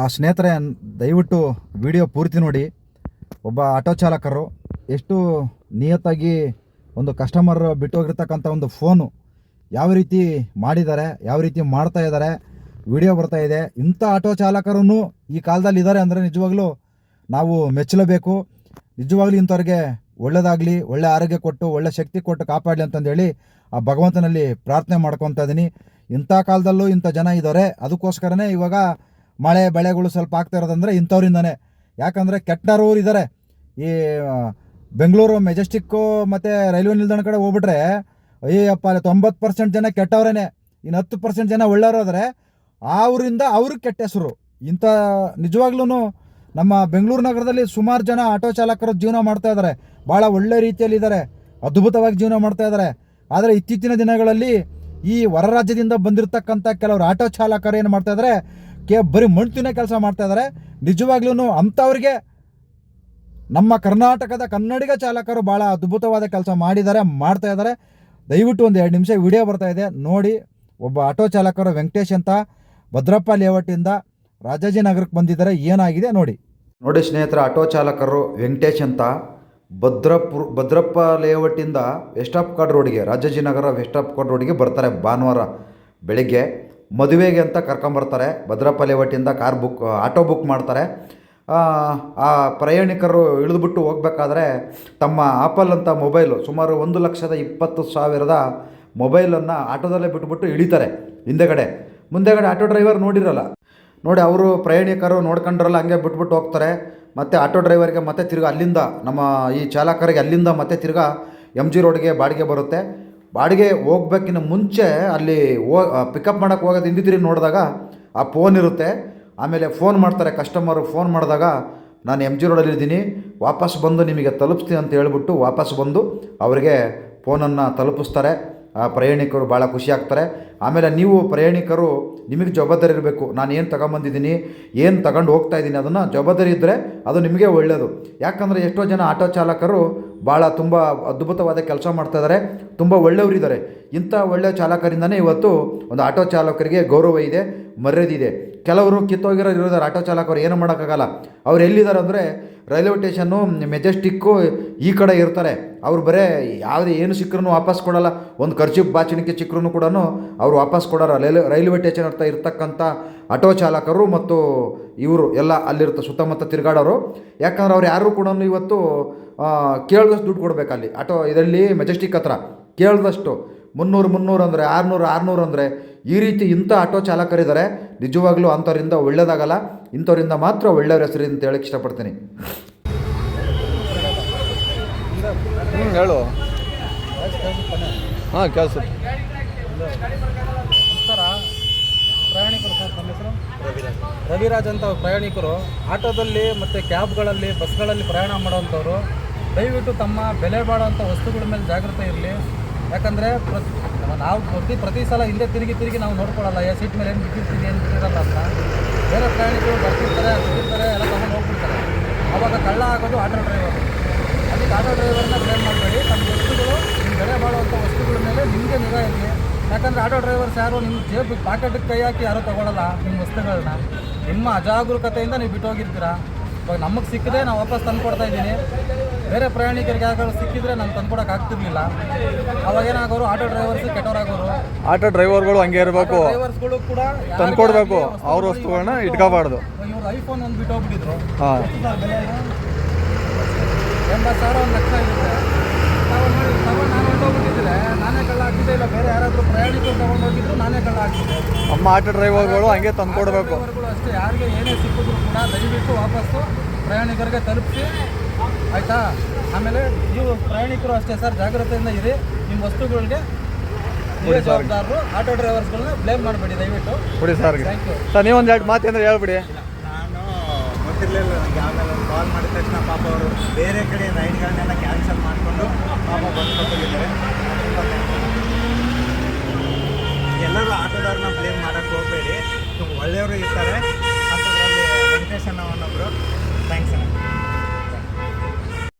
ಆ ಸ್ನೇಹಿತರೆ, ದಯವಿಟ್ಟು ವಿಡಿಯೋ ಪೂರ್ತಿ ನೋಡಿ. ಒಬ್ಬ ಆಟೋ ಚಾಲಕರು, ಎಷ್ಟು ನಿಯತ್ತಾಗಿ ಒಂದು ಕಸ್ಟಮರ್ ಬಿಟ್ಟೋಗಿರ್ತಕ್ಕಂಥ ಒಂದು ಫೋನು ಯಾವ ರೀತಿ ಮಾಡಿದ್ದಾರೆ, ಯಾವ ರೀತಿ ಮಾಡ್ತಾ ಇದ್ದಾರೆ, ವಿಡಿಯೋ ಬರ್ತಾ ಇದೆ. ಇಂಥ ಆಟೋ ಚಾಲಕರೂ ಈ ಕಾಲದಲ್ಲಿ ಇದ್ದಾರೆ ಅಂದರೆ ನಿಜವಾಗ್ಲೂ ನಾವು ಮೆಚ್ಚಲೇಬೇಕು. ನಿಜವಾಗ್ಲೂ ಇಂಥವ್ರಿಗೆ ಒಳ್ಳೆಯದಾಗಲಿ ಒಳ್ಳೆ ಆರೋಗ್ಯ ಕೊಟ್ಟು, ಒಳ್ಳೆ ಶಕ್ತಿ ಕೊಟ್ಟು ಕಾಪಾಡಲಿ ಅಂತಂದೇಳಿ ಆ ಭಗವಂತನಲ್ಲಿ ಪ್ರಾರ್ಥನೆ ಮಾಡ್ಕೊತಾ ಇದ್ದೀನಿ. ಇಂಥ ಕಾಲದಲ್ಲೂ ಇಂಥ ಜನ ಇದ್ದಾರೆ. ಅದಕ್ಕೋಸ್ಕರನೇ ಇವಾಗ ಮಳೆ ಬೆಳೆಗಳು ಸ್ವಲ್ಪ ಆಗ್ತಾ ಇರೋದಂದ್ರೆ ಇಂಥವ್ರಿಂದನೇ. ಯಾಕಂದರೆ ಕೆಟ್ಟರೋರು ಇದ್ದಾರೆ ಈ ಬೆಂಗಳೂರು, ಮೆಜೆಸ್ಟಿಕ್ಕು ಮತ್ತು ರೈಲ್ವೆ ನಿಲ್ದಾಣ ಕಡೆ ಹೋಗ್ಬಿಟ್ರೆ ಅಯ್ಯಪ್ಪ ತೊಂಬತ್ತು ಪರ್ಸೆಂಟ್ ಜನ ಕೆಟ್ಟವ್ರೇನೆ. ಇನ್ನು ಹತ್ತು ಪರ್ಸೆಂಟ್ ಜನ ಒಳ್ಳೆಯವರು ಆದರೆ ಅವರಿಂದ ಅವ್ರಿಗೆ ಕೆಟ್ಟ ಹೆಸರು. ಇಂಥ ನಿಜವಾಗ್ಲೂ ನಮ್ಮ ಬೆಂಗಳೂರು ನಗರದಲ್ಲಿ ಸುಮಾರು ಜನ ಆಟೋ ಚಾಲಕರ ಜೀವನ ಮಾಡ್ತಾ ಇದ್ದಾರೆ ಭಾಳ ಒಳ್ಳೆ ರೀತಿಯಲ್ಲಿ ಇದ್ದಾರೆ ಅದ್ಭುತವಾಗಿ ಜೀವನ ಮಾಡ್ತಾ ಇದ್ದಾರೆ ಆದರೆ ಇತ್ತೀಚಿನ ದಿನಗಳಲ್ಲಿ ಈ ಹೊರ ರಾಜ್ಯದಿಂದ ಬಂದಿರತಕ್ಕಂಥ ಕೆಲವರು ಆಟೋ ಚಾಲಕರು ಏನು ಮಾಡ್ತಾ ಇದ್ದಾರೆ ಕೇ ಬರೀ ಮಣ್ಣು ತಿನ್ನೋ ಕೆಲಸ ಮಾಡ್ತಾ ಇದ್ದಾರೆ ನಿಜವಾಗ್ಲೂ ಅಂಥವ್ರಿಗೆ ನಮ್ಮ ಕರ್ನಾಟಕದ ಕನ್ನಡಿಗ ಚಾಲಕರು ಭಾಳ ಅದ್ಭುತವಾದ ಕೆಲಸ ಮಾಡಿದ್ದಾರೆ, ಮಾಡ್ತಾ ಇದ್ದಾರೆ ದಯವಿಟ್ಟು ಒಂದು ಎರಡು ನಿಮಿಷ ವಿಡಿಯೋ ಬರ್ತಾ ಇದೆ. ನೋಡಿ, ಒಬ್ಬ ಆಟೋ ಚಾಲಕರು ವೆಂಕಟೇಶ್ ಅಂತ ಭದ್ರಪ್ಪ ಲೇಔಟಿಂದ ರಾಜಾಜಿನಗರಕ್ಕೆ ಬಂದಿದ್ದಾರೆ. ಏನಾಗಿದೆ ನೋಡಿ. ನೋಡಿ ಸ್ನೇಹಿತರ, ಆಟೋ ಚಾಲಕರು ವೆಂಕಟೇಶ್ ಅಂತ ಭದ್ರಪುರ್, ಭದ್ರಪ್ಪ ಲೇಔಟಿಂದ ವೆಸ್ಟಾಪ್ ಕಾರ್ಡ್ ರೋಡ್ಗೆ ರಾಜಾಜಿನಗರ ವೆಸ್ಟಾಪ್ ಕಾರ್ಡ್ ರೋಡ್ಗೆ ಬರ್ತಾರೆ ಭಾನುವಾರ ಬೆಳಿಗ್ಗೆ. ಮದುವೆಗೆ ಅಂತ ಕರ್ಕೊಂಬರ್ತಾರೆ. ಭದ್ರಪ್ಪ ಲೇಔಟಿಂದ ಕಾರ್ ಬುಕ್ ಆಟೋ ಬುಕ್ ಮಾಡ್ತಾರೆ. ಆ, ಪ್ರಯಾಣಿಕರು ಇಳಿದುಬಿಟ್ಟು ಹೋಗಬೇಕಾದ್ರೆ ತಮ್ಮ ಆಪಲ್ ಅಂತ ಮೊಬೈಲು ಸುಮಾರು ಒಂದು ಲಕ್ಷದ ಇಪ್ಪತ್ತು ಸಾವಿರದ ಮೊಬೈಲನ್ನು ಆಟೋದಲ್ಲೇ ಬಿಟ್ಬಿಟ್ಟು ಇಳಿತಾರೆ ಹಿಂದೆಗಡೆ. ಮುಂದೆಗಡೆ ಆಟೋ ಡ್ರೈವರ್ ನೋಡಿರಲ್ಲ. ನೋಡಿ ಅವರು ಪ್ರಯಾಣಿಕರು ನೋಡ್ಕೊಂಡ್ರಲ್ಲ ಹಂಗೆ ಬಿಟ್ಬಿಟ್ಟು ಹೋಗ್ತಾರೆ. ಮತ್ತು ಆಟೋ ಡ್ರೈವರ್ಗೆ ಮತ್ತೆ ತಿರ್ಗಿ ಅಲ್ಲಿಂದ ನಮ್ಮ ಈ ಚಾಲಕರಿಗೆ ಅಲ್ಲಿಂದ ಮತ್ತೆ ತಿರ್ಗಿ ಎಂ ಜಿ ರೋಡ್ಗೆ ಬಾಡಿಗೆ ಬರುತ್ತೆ. ಬಾಡಿಗೆ ಹೋಗ್ಬೇಕಿನ್ನ ಮುಂಚೆ ಅಲ್ಲಿ ಹೋ ಪಿಕಪ್ ಮಾಡೋಕ್ಕೆ ಹೋಗೋದು ಹಿಂದಿದ್ರಿ ನೋಡಿದಾಗ ಆ ಫೋನ್ ಇರುತ್ತೆ. ಆಮೇಲೆ ಫೋನ್ ಮಾಡ್ತಾರೆ ಕಸ್ಟಮರು ಫೋನ್ ಮಾಡಿದಾಗ ನಾನು ಎಂ ಜಿ ರೋಡಲ್ಲಿದ್ದೀನಿ ವಾಪಸ್ ಬಂದು ನಿಮಗೆ ತಲುಪಿಸ್ತೀನಿ ಅಂತ ಹೇಳ್ಬಿಟ್ಟು ವಾಪಸ್ ಬಂದು ಅವರಿಗೆ ಫೋನನ್ನು ತಲುಪಿಸ್ತಾರೆ. ಆ ಪ್ರಯಾಣಿಕರು ಭಾಳ ಖುಷಿಯಾಗ್ತಾರೆ ಆಮೇಲೆ ನೀವು ಪ್ರಯಾಣಿಕರು ನಿಮಗೆ ಜವಾಬ್ದಾರಿ ಇರಬೇಕು. ನಾನು ಏನು ತಗೊಂಬಂದಿದ್ದೀನಿ, ಏನು ತಗೊಂಡು ಹೋಗ್ತಾ ಇದ್ದೀನಿ ಅದನ್ನು ಜವಾಬ್ದಾರಿ ಇದ್ದರೆ ಅದು ನಿಮಗೆ ಒಳ್ಳೆಯದು ಯಾಕಂದರೆ ಎಷ್ಟೋ ಜನ ಆಟೋ ಚಾಲಕರು ಭಾಳ ತುಂಬ ಅದ್ಭುತವಾದ ಕೆಲಸ ಮಾಡ್ತಾ ಇದ್ದಾರೆ ತುಂಬ ಒಳ್ಳೆಯವರಿದ್ದಾರೆ ಇಂಥ ಒಳ್ಳೆಯ ಚಾಲಕರಿಂದನೇ ಇವತ್ತು ಒಂದು ಆಟೋ ಚಾಲಕರಿಗೆ ಗೌರವ ಇದೆ. ಮರ್ಯಾದೆ ಇದೆ ಕೆಲವರು ಕಿತ್ತೋಗಿರೋ ಇರೋದಾರೆ ಆಟೋ ಚಾಲಕರು ಏನು ಮಾಡೋಕ್ಕಾಗಲ್ಲ. ಅವ್ರು ಎಲ್ಲಿದ್ದಾರೆ ಅಂದರೆ ರೈಲ್ವೆ ಸ್ಟೇಷನ್ನು, ಮೆಜೆಸ್ಟಿಕ್ಕು ಈ ಕಡೆ ಇರ್ತಾರೆ. ಅವ್ರು ಬರೇ ಯಾವುದೇ ಏನು ಸಿಕ್ಕರೂ ವಾಪಸ್ ಕೊಡಲ್ಲ. ಒಂದು ಖರ್ಚು ಬಾಚಣಿಕೆ ಸಿಕ್ಕರೂ ಕೂಡ ಅವ್ರು ವಾಪಸ್ ಕೊಡೋಲ್ಲ ರೈಲ್ವೆ ರೈಲ್ವೆ ಸ್ಟೇಷನ್ ಹತ್ರ ಇರ್ತಕ್ಕಂಥ ಆಟೋ ಚಾಲಕರು ಮತ್ತು ಇವರು ಎಲ್ಲ ಅಲ್ಲಿರ್ತ ಸುತ್ತಮುತ್ತ ತಿರುಗಾಡೋರು. ಯಾಕಂದ್ರೆ ಅವ್ರು ಯಾರು ಕೂಡ ಇವತ್ತು ಕೇಳಿದಷ್ಟು ಕೇಳ್ದಷ್ಟು ದುಡ್ಡು ಕೊಡಬೇಕಲ್ಲಿ. ಆಟೋ ಇದರಲ್ಲಿ ಮೆಜೆಸ್ಟಿಕ್ ಹತ್ರ ಕೇಳ್ದಷ್ಟು. ಮುನ್ನೂರು ಮುನ್ನೂರು ಅಂದರೆ ಆರುನೂರು ಆರುನೂರು ಅಂದರೆ ಈ ರೀತಿ ಇಂಥ ಆಟೋ ಚಾಲಕರಿದ್ದಾರೆ. ನಿಜವಾಗ್ಲೂ ಅಂಥವರಿಂದ ಒಳ್ಳೇದಾಗಲ್ಲ ಇಂಥವರಿಂದ ಮಾತ್ರ ಒಳ್ಳೆಯವ್ರ ಹೆಸರು ಅಂತ ಹೇಳಕ್ಕೆ ಇಷ್ಟಪಡ್ತೀನಿ. ಹ್ಞೂ ಹೇಳು. ಹಾಂ ಕೆಲಸ ನಮಸ್ಕಾರ. ಪ್ರಯಾಣಿಕರು ಸರ್ ನಮ್ಮ ಹೆಸರು? ರವಿರಾಜ್ ಅಂತ ಪ್ರಯಾಣಿಕರು. ಆಟೋದಲ್ಲಿ ಮತ್ತು ಕ್ಯಾಬ್ಗಳಲ್ಲಿ ಬಸ್ಗಳಲ್ಲಿ ಪ್ರಯಾಣ ಮಾಡೋವಂಥವ್ರು ದಯವಿಟ್ಟು ತಮ್ಮ ಬೆಲೆ ಬಾಳುವಂಥ ವಸ್ತುಗಳ ಮೇಲೆ ಜಾಗ್ರತೆ ಇರಲಿ. ಯಾಕಂದರೆ ಪ್ರತಿ ನಾವು ಪ್ರತಿ ಪ್ರತಿ ಸಲ ಹಿಂದೆ ತಿರುಗಿ ತಿರುಗಿ ನಾವು ನೋಡ್ಕೊಳ್ಳಲ್ಲ ಯಾವ ಸೀಟ್ ಮೇಲೆ ಏನು ಬಿದ್ದಿರ್ತೀವಿ, ಏನು ಬಿಟ್ಟಿರಲ್ಲ ಅಂತ. ಬೇರೆ ಪ್ರಯಾಣಿಕರು ಬರ್ತಿರ್ತಾರೆ ಬಿಟ್ಟಿರ್ತಾರೆ ಎಲ್ಲ ತಗೊಂಡು ಹೋಗ್ಬಿಡ್ತಾರೆ. ಆವಾಗ ಕಳ್ಳ ಆಗೋದು ಆಟೋ ಡ್ರೈವರ್. ಅದಕ್ಕೆ ಆಟೋ ಡ್ರೈವರ್ನ ಬ್ಲೇಮ್ ಮಾಡಬೇಡಿ ನಮ್ಮ ವಸ್ತುಗಳು ನಿಮ್ಮ ಬೆಲೆ ಬಾಳುವಂಥ ವಸ್ತುಗಳ ಮೇಲೆ ನಿಮಗೆ ನಿಗಾ ಇರಲಿ. ಯಾಕಂದರೆ ಆಟೋ ಡ್ರೈವರ್ಸ್ ಯಾರು ನಿಮ್ಮ ಜೇಬ್ ಪಾಕೆಟ್ಗೆ ಕೈ ಹಾಕಿ ಯಾರೂ ತಗೊಳ್ಳಲ್ಲ ನಿಮ್ಮ ವಸ್ತುಗಳನ್ನ ನಿಮ್ಮ ಅಜಾಗರೂಕತೆಯಿಂದ ನೀವು ಬಿಟ್ಟೋಗಿರ್ತೀರಾ. ಇವಾಗ ನಮಗೆ ಸಿಕ್ಕಿದ್ರೆ ನಾವು ವಾಪಸ್ ತಂದು ಕೊಡ್ತಾ ಇದ್ದೀನಿ. ಬೇರೆ ಪ್ರಯಾಣಿಕರಿಗೆ ಯಾರು ಸಿಕ್ಕಿದ್ರೆ ನಾನು ತಂದ್ಕೊಡಕ್ಕೆ ಆಗ್ತಿರ್ಲಿಲ್ಲ. ಅವಾಗ ಏನಾಗೋರು ಆಟೋ ಡ್ರೈವರ್ಸ್ ಕೆಟ್ಟವರಾಗೋರು. ಆಟೋ ಡ್ರೈವರ್ಗಳು ಹಂಗೆ ಇರಬೇಕು. ಡ್ರೈವರ್ಸ್ಗಳು ಕೂಡ ತಂದ್ಕೊಡ್ಬೇಕು ಅವ್ರ ವಸ್ತುಗಳನ್ನ ಇಟ್ಕೋಬಾರ್ದು. ಇವ್ರು ಐಫೋನ್ ಒಂದು ಬಿಟ್ಟೋಗ್ಬಿಟ್ಟಿದ್ರು. ಹೋಗ್ಬಿಟ್ಟಿದ್ರು ಎಂಬತ್ತು ಸಾವಿರ ಒಂದು ಲಕ್ಷ ಇರುತ್ತೆ ತಗೊಂಡು ನೋಡಿ ತಗೊಂಡು ನಾನು ಹೊಂಟೋಗ್ಬಿಟ್ಟಿದ್ರೆ ನಾನೇ ಕಳ್ಳ ಹಾಕ್ತಿದ್ದೆ ಇಲ್ಲ ಬೇರೆ ಯಾರಾದರೂ ಪ್ರಯಾಣಿಕರು ತಗೊಂಡು ಹೋಗಿದ್ರು ನಾನೇ ಕಳ್ಳ ನಮ್ಮ ಆಟೋ ಡ್ರೈವರ್ಗಳು ಹಂಗೆ ತಂದ್ಕೊಡ್ಬೇಕು. ಅಷ್ಟೇ ಯಾರಿಗೆ ಏನೇ ಸಿಕ್ಕಿದ್ರು ಕೂಡ ದಯವಿಟ್ಟು ವಾಪಸ್ಸು ಪ್ರಯಾಣಿಕರಿಗೆ ತಲುಪಿಸಿ. ಆಯಿತಾ? ಆಮೇಲೆ ನೀವು ಪ್ರಯಾಣಿಕರು ಅಷ್ಟೇ ಸರ್ ಜಾಗ್ರತೆಯಿಂದ ಇರಿ. ನಿಮ್ಮ ವಸ್ತುಗಳಿಗೆ ನೀವೇ ಜವಾಬ್ದಾರರು ಆಟೋ ಡ್ರೈವರ್ಸ್ಗಳನ್ನ ಬ್ಲೇಮ್ ಮಾಡಬೇಡಿ ದಯವಿಟ್ಟು. ಕೊಡಿ ಸರ್ಗೆ. ಥ್ಯಾಂಕ್ ಯು ಸರ್ ನೀವೊಂದು ಎರಡು ಮಾತು ಅಂದ್ರೆ ಹೇಳ್ಬಿಡಿ. ಗೊತ್ತಿರಲಿಲ್ಲ ನನಗೆ ಆಮೇಲೆ ಕಾಲ್ ಮಾಡಿದ ತಕ್ಷಣ ಪಾಪ ಅವರು ಬೇರೆ ಕಡೆ ರೈಡ್ಗಳನ್ನೆಲ್ಲ ಕ್ಯಾನ್ಸಲ್ ಮಾಡಿಕೊಂಡು ಪಾಪ ಬಂದ್ಕೊಟ್ಟಿದ್ದಾರೆ ಎಲ್ಲರೂ ಆಟೋದವ್ರನ್ನ ಬ್ಲೇಮ್ ಮಾಡೋಕ್ಕೆ ಹೋಗಬೇಡಿ. ಒಳ್ಳೆಯವರು ಇರ್ತಾರೆ. ಅಂಥದ್ರಲ್ಲಿ ವೆಂಕಟೇಶ್ ಅನ್ನೋ ಥ್ಯಾಂಕ್ಸ್ ಅಣ್ಣ.